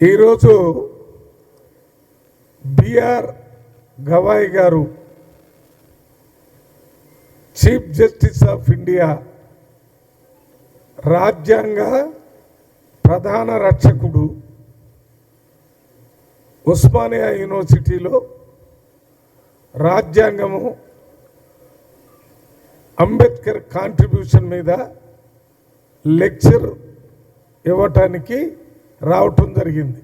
ఈరోజు BR Gavai garu chief justice of India రాజ్యాంగ ప్రధాన రక్షకుడు ఉస్మానియా యూనివర్సిటీలో రాజ్యాంగము అంబేద్కర్ కాంట్రిబ్యూషన్ మీద లెక్చర్ ఇవ్వటానికి రావటం జరిగింది.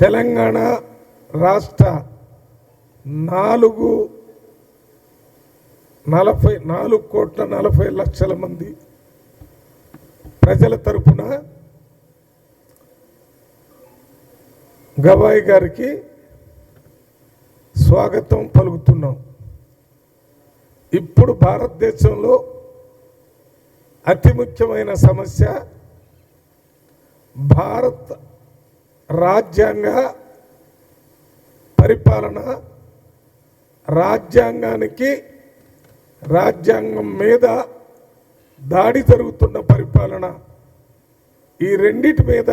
తెలంగాణ రాష్ట్ర నాలుగు నలభై నాలుగు కోట్ల నలభై లక్షల మంది ప్రజల తరపున గవాయి గారికి స్వాగతం పలుకుతున్నాం. ఇప్పుడు భారతదేశంలో అతి ముఖ్యమైన సమస్య భారత్ రాజ్యాంగ పరిపాలన రాజ్యాంగానికి రాజ్యాంగం మీద దాడి జరుగుతున్న పరిపాలన ఈ రెండిటి మీద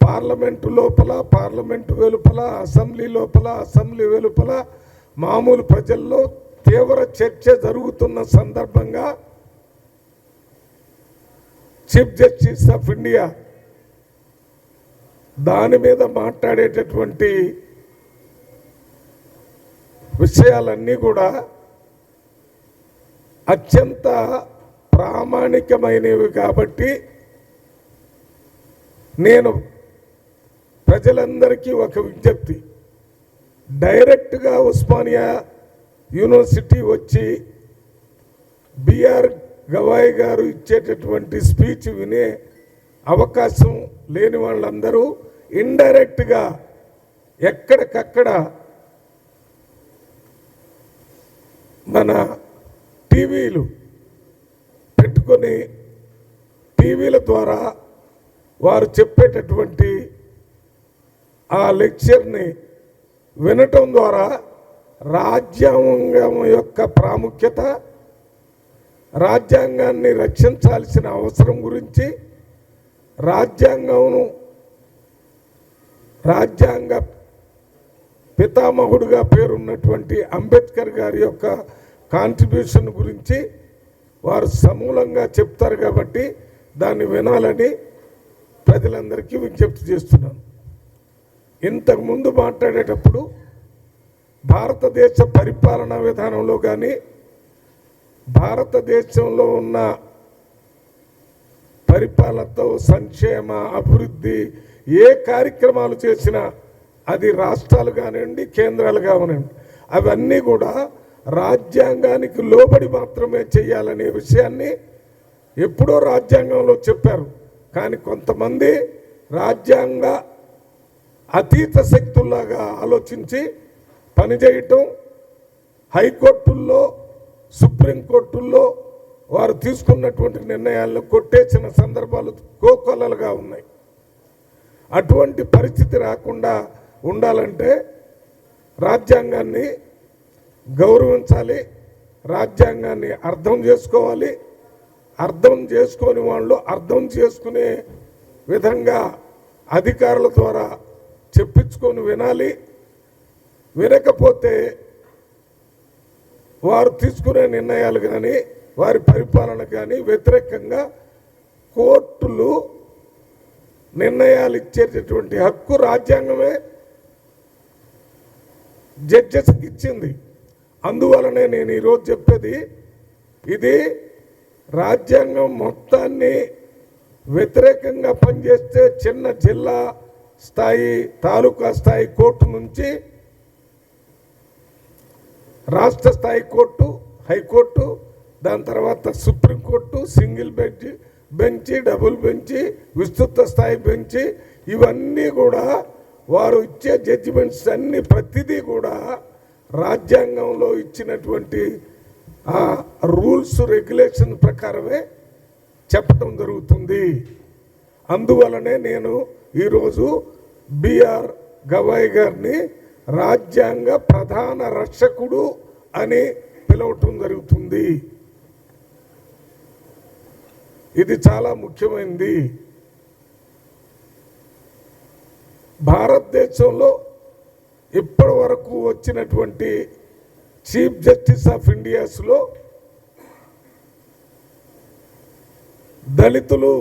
పార్లమెంటు లోపల పార్లమెంటు వెలుపల అసెంబ్లీ లోపల అసెంబ్లీ వెలుపల మామూలు ప్రజల్లో తీవ్ర చర్చ జరుగుతున్న సందర్భంగా చీఫ్ జస్టిస్ ఆఫ్ ఇండియా దాని మీద మాట్లాడేటటువంటి విషయాలన్నీ కూడా అత్యంత ప్రామాణికమైనవి కాబట్టి నేను ప్రజలందరికీ ఒక విజ్ఞప్తి. డైరెక్ట్గా ఉస్మానియా యూనివర్సిటీ వచ్చి బిఆర్ గవాయ్ గారు ఇచ్చేటటువంటి స్పీచ్ వినే అవకాశం లేని వాళ్ళందరూ ఇండైరెక్ట్గా ఎక్కడికక్కడ మన టీవీలు పెట్టుకొని టీవీల ద్వారా వారు చెప్పేటటువంటి ఆ లెక్చర్ని వినటం ద్వారా రాజ్యాంగం యొక్క ప్రాముఖ్యత రాజ్యాంగాన్ని రక్షించాల్సిన అవసరం గురించి రాజ్యాంగంను రాజ్యాంగ పితామహుడుగా పేరున్నటువంటి అంబేద్కర్ గారి యొక్క కాంట్రిబ్యూషన్ గురించి వారు సమూలంగా చెప్తారు కాబట్టి దాన్ని వినాలని ప్రజలందరికీ విజ్ఞప్తి చేస్తున్నాను. ఇంతకుముందు మాట్లాడేటప్పుడు భారతదేశ పరిపాలనా విధానంలో కానీ భారతదేశంలో ఉన్న పరిపాలనతో సంక్షేమ అభివృద్ధి ఏ కార్యక్రమాలు చేసినా అది రాష్ట్రాలు కానివ్వండి కేంద్రాలు కానివ్వండి అవన్నీ కూడా రాజ్యాంగానికి లోబడి మాత్రమే చేయాలనే విషయాన్ని ఎప్పుడో రాజ్యాంగంలో చెప్పారు. కానీ కొంతమంది రాజ్యాంగ అతీత శక్తుల్లాగా ఆలోచించి పనిచేయటం హైకోర్టుల్లో సుప్రీంకోర్టుల్లో వారు తీసుకున్నటువంటి నిర్ణయాలను కొట్టేసిన సందర్భాలు కోకొల్లలుగా ఉన్నాయి. అటువంటి పరిస్థితి రాకుండా ఉండాలంటే రాజ్యాంగాన్ని గౌరవించాలి రాజ్యాంగాన్ని అర్థం చేసుకోవాలి. అర్థం చేసుకొని వాళ్ళు అర్థం చేసుకునే విధంగా అధికారుల ద్వారా చెప్పించుకొని వినాలి. వినకపోతే వారు తీసుకునే నిర్ణయాలు కానీ వారి పరిపాలన కానీ వ్యతిరేకంగా కోర్టులు నిర్ణయాలు ఇచ్చేటటువంటి హక్కు రాజ్యాంగమే జడ్జెస్కి ఇచ్చింది. అందువలనే నేను ఈరోజు చెప్పేది ఇది రాజ్యాంగం మొత్తాన్ని వ్యతిరేకంగా పనిచేస్తే చిన్న జిల్లా స్థాయి తాలూకా స్థాయి కోర్టు నుంచి రాష్ట్ర స్థాయి కోర్టు హైకోర్టు దాని తర్వాత supreme court single bench bench double bench విస్తృత స్థాయి బెంచి ఇవన్నీ కూడా వారు ఇచ్చే జడ్జిమెంట్స్ అన్ని ప్రతిదీ కూడా రాజ్యాంగంలో ఇచ్చినటువంటి ఆ రూల్స్ రెగ్యులేషన్ ప్రకారమే చెప్పటం జరుగుతుంది. అందువలనే నేను ఈరోజు బిఆర్ గవాయ్ గారిని రాజ్యాంగ ప్రధాన రక్షకుడు అని పిలవటం జరుగుతుంది. ఇది చాలా ముఖ్యమైనది భారతదేశంలో ఇప్పటి వరకు వచ్చినటువంటి చీఫ్ జస్టిస్ ఆఫ్ ఇండియాస్లో దళితులు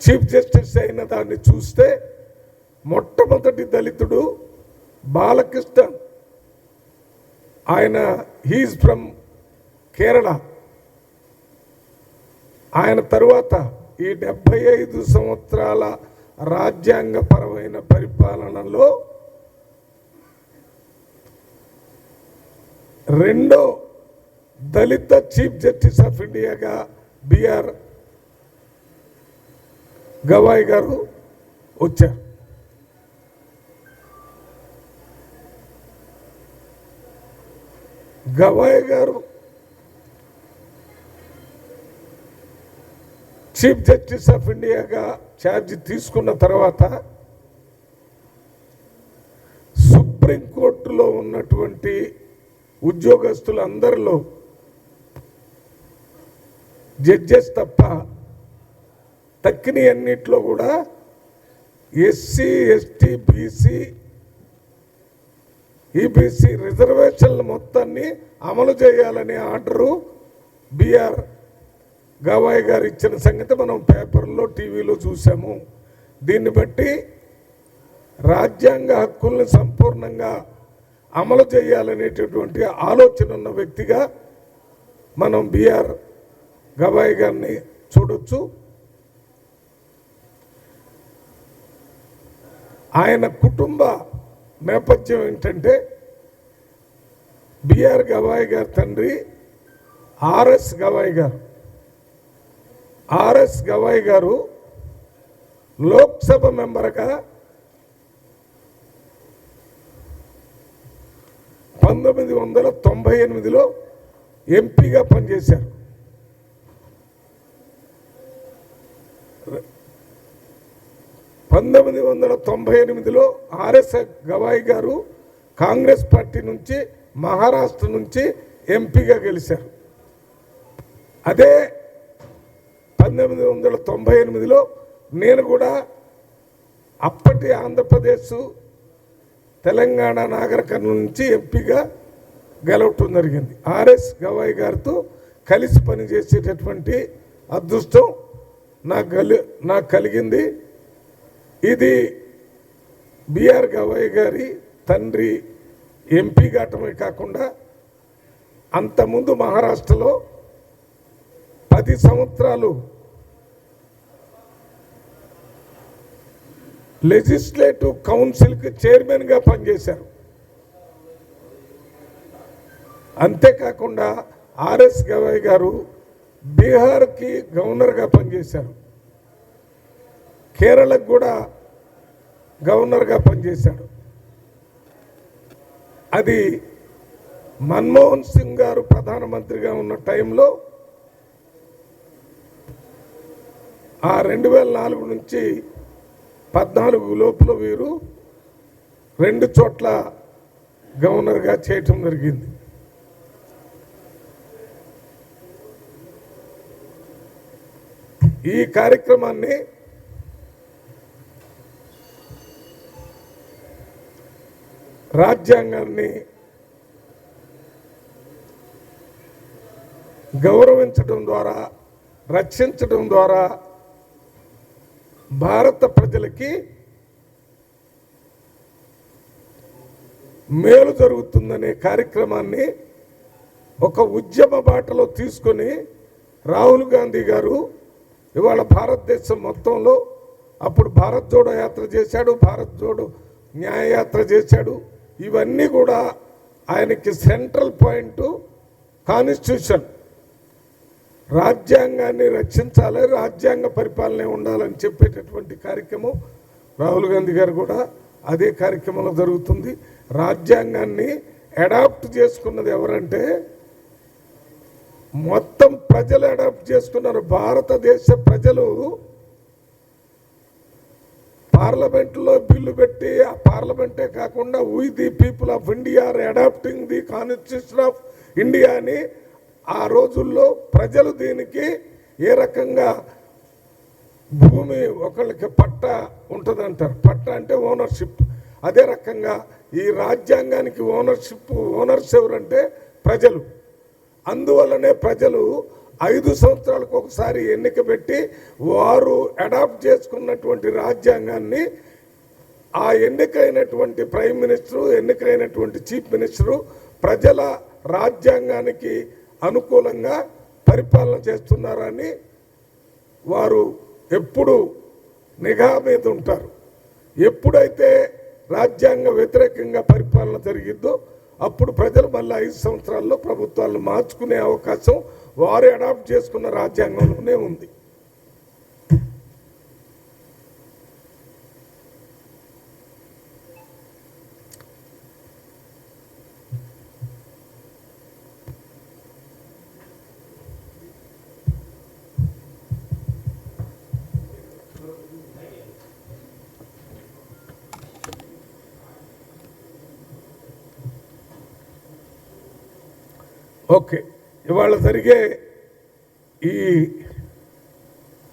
చీఫ్ జస్టిస్ అయిన దాన్ని చూస్తే మొట్టమొదటి దళితుడు బాలకృష్ణ ఆయన హీజ్ ఫ్రమ్ కేరళ ఆయన తరువాత ఈ డెబ్భై ఐదు సంవత్సరాల రాజ్యాంగపరమైన పరిపాలనలో రెండో దళిత చీఫ్ జస్టిస్ ఆఫ్ ఇండియాగా బిఆర్ గవాయ్ గారు వచ్చారు. Gavai garu chief justice of ఇండియాగా charge తీసుకున్న తర్వాత సుప్రీంకోర్టులో ఉన్నటువంటి ఉద్యోగస్తులందరిలో జడ్జెస్ తప్ప తక్కిన అన్నిట్లో కూడా ఎస్సీ ఎస్టీ బీసీ ఈబీసీ రిజర్వేషన్ల మొత్తాన్ని అమలు చేయాలనే ఆర్డరు బిఆర్ గవాయ్ గారు ఇచ్చిన సంగతి మనం పేపర్లో టీవీలో చూసాము. దీన్ని బట్టి రాజ్యాంగ హక్కుల్ని సంపూర్ణంగా అమలు చేయాలనేటటువంటి ఆలోచన ఉన్న వ్యక్తిగా మనం బిఆర్ గవాయ్ గారిని చూడొచ్చు. ఆయన కుటుంబ నేపథ్యం ఏంటంటే బిఆర్ గవాయ్ గారి తండ్రి ఆర్ఎస్ గవాయ్ గారు. ఆర్ఎస్ గవాయ్ గారు లోక్సభ మెంబర్గా పంతొమ్మిది వందల తొంభై ఎనిమిదిలో ఎంపీగా పనిచేశారు. పంతొమ్మిది వందల తొంభై ఎనిమిదిలో ఆర్ఎస్ గవాయ్ గారు కాంగ్రెస్ పార్టీ నుంచి మహారాష్ట్ర నుంచి ఎంపీగా గెలిచారు. అదే పంతొమ్మిది వందల తొంభై ఎనిమిదిలో నేను కూడా అప్పటి ఆంధ్రప్రదేశ్ తెలంగాణ నాగర కర్నూలు నుంచి ఎంపీగా గెలవటం జరిగింది. ఆర్ఎస్ గవాయ్ గారితో కలిసి పనిచేసేటటువంటి అదృష్టం నాకు కలి నాకు కలిగింది. ఇది బిఆర్ గవాయ్ గారి తండ్రి ఎంపీ కావటమే కాకుండా అంతకుముందు మహారాష్ట్రలో పది సంవత్సరాలు లెజిస్లేటివ్ కౌన్సిల్కి చైర్మన్గా పనిచేశారు. అంతేకాకుండా ఆర్ఎస్ గవాయ్ గారు బీహార్కి గవర్నర్గా పనిచేశారు. కేరళకు కూడా గవర్నర్గా పనిచేశాడు అది మన్మోహన్ సింగ్ గారు ప్రధానమంత్రిగా ఉన్న టైంలో ఆ రెండు వేల నాలుగు నుంచి పద్నాలుగు లోపల వీరు రెండు చోట్ల గవర్నర్గా చేయటం జరిగింది. ఈ కార్యక్రమాన్ని రాజ్యాంగాన్ని గౌరవించడం ద్వారా రక్షించడం ద్వారా భారత ప్రజలకి మేలు జరుగుతుందనే కార్యక్రమాన్ని ఒక ఉద్యమ బాటలో తీసుకొని రాహుల్ గాంధీ గారు ఇవాళ భారతదేశం మొత్తంలో అప్పుడు భారత్ జోడో యాత్ర చేశాడు భారత్ జోడో న్యాయయాత్ర చేశాడు. ఇవన్నీ కూడా ఆయనకి సెంట్రల్ పాయింట్ కాన్స్టిట్యూషన్. రాజ్యాంగాన్ని రక్షించాలి రాజ్యాంగ పరిపాలనే ఉండాలని చెప్పేటటువంటి కార్యక్రమం రాహుల్ గాంధీ గారు కూడా అదే కార్యక్రమంలో జరుగుతుంది. రాజ్యాంగాన్ని అడాప్ట్ చేసుకున్నది ఎవరంటే మొత్తం ప్రజలు అడాప్ట్ చేసుకున్నారు. భారతదేశ ప్రజలు పార్లమెంట్లో బిల్లు పెట్టి ఆ పార్లమెంటే కాకుండా we the people of India are adopting the constitution of India అని ఆ రోజుల్లో ప్రజలు దీనికి ఏ రకంగా భూమి ఒకళ్ళకి పట్ట ఉంటుంది అంటారు పట్ట అంటే ఓనర్షిప్. అదే రకంగా ఈ రాజ్యాంగానికి ఓనర్షిప్ ఓనర్స్ ఎవరంటే ప్రజలు. అందువల్లనే ప్రజలు ఐదు సంవత్సరాలకు ఒకసారి ఎన్నిక పెట్టి వారు అడాప్ట్ చేసుకున్నటువంటి రాజ్యాంగాన్ని ఆ ఎన్నికైనటువంటి ప్రైమ్ మినిస్టరు ఎన్నికైనటువంటి చీఫ్ మినిస్టరు ప్రజల రాజ్యాంగానికి అనుకూలంగా పరిపాలన చేస్తున్నారని వారు ఎప్పుడు నిఘా మీద ఉంటారు. ఎప్పుడైతే రాజ్యాంగ వ్యతిరేకంగా పరిపాలన జరిగిద్దో అప్పుడు ప్రజలు మళ్ళీ ఐదు సంవత్సరాల్లో ప్రభుత్వాలను మార్చుకునే అవకాశం వారు అడాప్ట్ చేసుకున్న రాజ్యాంగంలోనే ఉంది. ఓకే. ఇవాళ జరిగే ఈ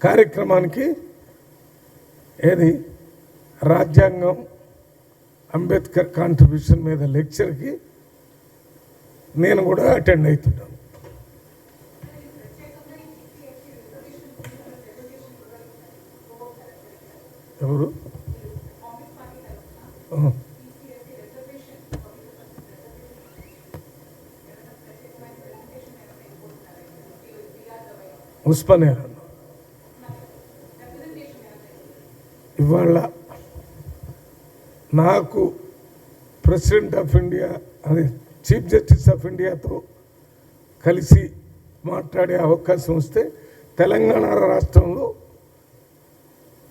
కార్యక్రమానికి ఏది? రాజ్యాంగం అంబేద్కర్ కాంట్రిబ్యూషన్ మీద లెక్చర్కి నేను కూడా అటెండ్ అవుతున్నాను. ఎవరు? ఉస్మానియా ఇవాళ నాకు ప్రెసిడెంట్ ఆఫ్ ఇండియా అదే చీఫ్ జస్టిస్ ఆఫ్ ఇండియాతో కలిసి మాట్లాడే అవకాశం వస్తే తెలంగాణ రాష్ట్రంలో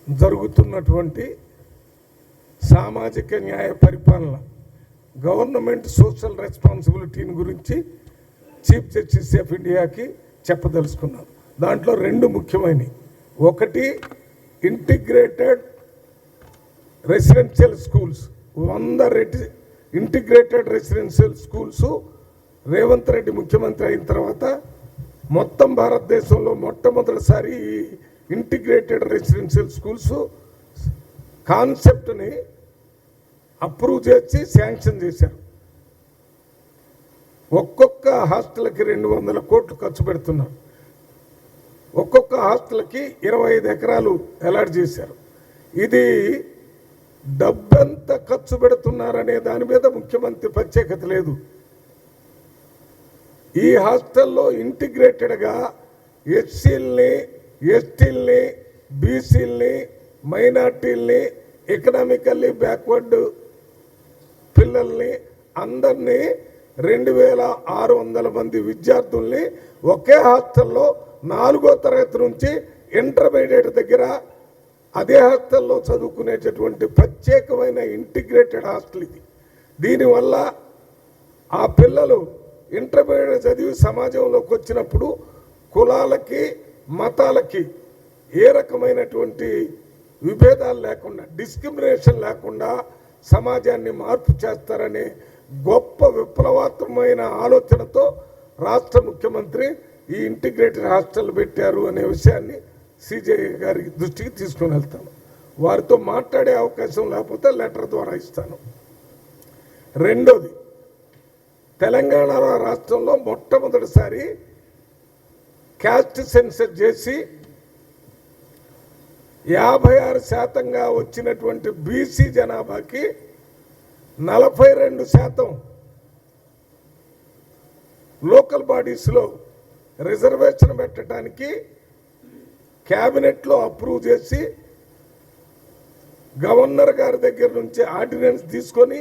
జరుగుతున్నటువంటి సామాజిక న్యాయ పరిపాలన గవర్నమెంట్ సోషల్ రెస్పాన్సిబిలిటీని గురించి చీఫ్ జస్టిస్ ఆఫ్ ఇండియాకి చెప్పదలుచుకున్నాను. దాంట్లో రెండు ముఖ్యమైనవి. ఒకటి ఇంటిగ్రేటెడ్ రెసిడెన్షియల్ స్కూల్స్. వంద రెటి integrated residential schools. Revanth Reddy ముఖ్యమంత్రి అయిన తర్వాత మొత్తం భారతదేశంలో మొట్టమొదటిసారి ఇంటిగ్రేటెడ్ రెసిడెన్షియల్ స్కూల్స్ కాన్సెప్ట్ని అప్రూవ్ చేసి శాంక్షన్ చేశారు. ఒక్కొక్క హాస్టల్కి రెండు వందల కోట్లు ఖర్చు పెడుతున్నారు. ఒక్కొక్క హాస్టల్కి ఇరవై ఐదు ఎకరాలు అలాట్ చేశారు. ఇది డబ్బెంత ఖర్చు పెడుతున్నారనే దాని మీద ముఖ్యమంత్రి ప్రత్యేకత లేదు. ఈ హాస్టల్లో ఇంటిగ్రేటెడ్గా ఎస్సీల్ని ఎస్టీల్ని బీసీల్ని మైనార్టీల్ని ఎకనామికల్లీ బ్యాక్వర్డ్ పిల్లల్ని అందరినీ రెండు వేల ఆరు వందల మంది విద్యార్థుల్ని ఒకే హాస్టల్లో నాలుగో తరగతి నుంచి ఇంటర్మీడియట్ దగ్గర అదే హాస్టల్లో చదువుకునేటటువంటి ప్రత్యేకమైన ఇంటిగ్రేటెడ్ హాస్టల్ ఇది. దీనివల్ల ఆ పిల్లలు ఇంటర్మీడియట్ చదివి సమాజంలోకి వచ్చినప్పుడు కులాలకి మతాలకి ఏ రకమైనటువంటి విభేదాలు లేకుండా డిస్క్రిమినేషన్ లేకుండా సమాజాన్ని మార్పు చేస్తారనే గొప్ప విప్లవాత్మకమైన ఆలోచనతో రాష్ట్ర ముఖ్యమంత్రి ఈ ఇంటిగ్రేటెడ్ హాస్టల్ పెట్టారు అనే విషయాన్ని సిజే గారి దృష్టికి తీసుకొని వెళ్తాను. వారితో మాట్లాడే అవకాశం లేకపోతే లెటర్ ద్వారా ఇస్తాను. రెండోది తెలంగాణ రాష్ట్రంలో మొట్టమొదటిసారి క్యాస్ట్ సెన్సర్ చేసి యాభై ఆరు శాతంగా వచ్చినటువంటి బీసీ జనాభాకి నలభై రెండు శాతం లోకల్ బాడీస్లో రిజర్వేషన్ పెట్టడానికి క్యాబినెట్లో అప్రూవ్ చేసి గవర్నర్ గారి దగ్గర నుంచి ఆర్డినెన్స్ తీసుకొని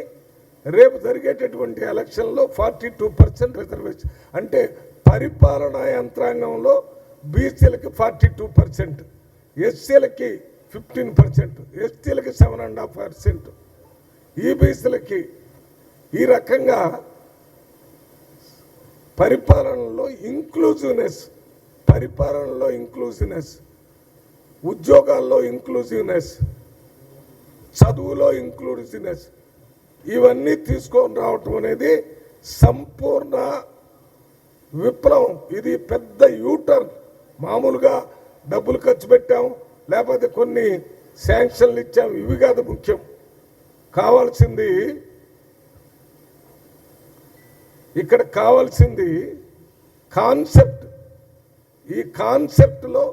రేపు జరిగేటటువంటి ఎలక్షన్లో ఫార్టీ టూ పర్సెంట్ రిజర్వేషన్ అంటే పరిపాలనా యంత్రాంగంలో బీసీలకి ఫార్టీ టూ పర్సెంట్ ఎస్సీలకి ఫిఫ్టీన్ పర్సెంట్ ఎస్టీలకి సెవెన్ అండ్ హాఫ్ పర్సెంట్ ఈబీసీలకి ఈ రకంగా పరిపాలనలో ఇంక్లూజివ్నెస్ పరిపాలనలో ఇంక్లూజివ్నెస్ ఉద్యోగాల్లో ఇంక్లూజివ్నెస్ చదువులో ఇంక్లూజివ్నెస్ ఇవన్నీ తీసుకొని రావటం అనేది సంపూర్ణ విప్లవం. ఇది పెద్ద యూటర్న్ మామూలుగా డబ్బులు ఖర్చు పెట్టాం లేకపోతే కొన్ని శాంక్షన్లు ఇచ్చాం ఇవి కాదు ముఖ్యం. కావాల్సింది ఇక్కడ కావాల్సింది కాన్సెప్ట్. ఈ కాన్సెప్ట్లో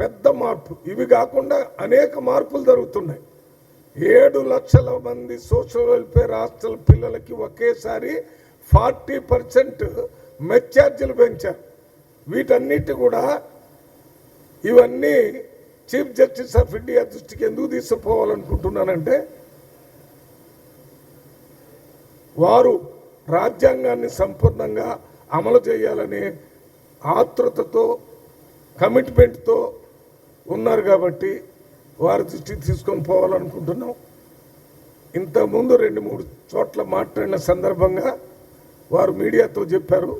పెద్ద మార్పు. ఇవి కాకుండా అనేక మార్పులు జరుగుతున్నాయి. ఏడు లక్షల మంది సోషల్ వెల్ఫేర్ హాస్టల్ పిల్లలకి ఒకేసారి ఫార్టీ పర్సెంట్ మెచ్చార్జీలు పెంచారు. వీటన్నిటి కూడా ఇవన్నీ చీఫ్ జస్టిస్ ఆఫ్ ఇండియా దృష్టికి ఎందుకు తీసుకుపోవాలనుకుంటున్నానంటే వారు రాజ్యాంగాన్ని సంపూర్ణంగా అమలు చేయాలనే ఆతృతతో కమిట్మెంట్తో ఉన్నారు కాబట్టి వారి దృష్టికి తీసుకొని పోవాలనుకుంటున్నాం. ఇంతకుముందు రెండు మూడు చోట్ల మాట్లాడిన సందర్భంగా వారు మీడియాతో చెప్పారు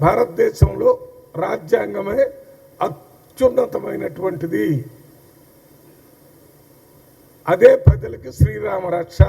భారతదేశంలో రాజ్యాంగమే అత్యున్నతమైనటువంటిది. అదే ప్రజలకి శ్రీరామ రక్ష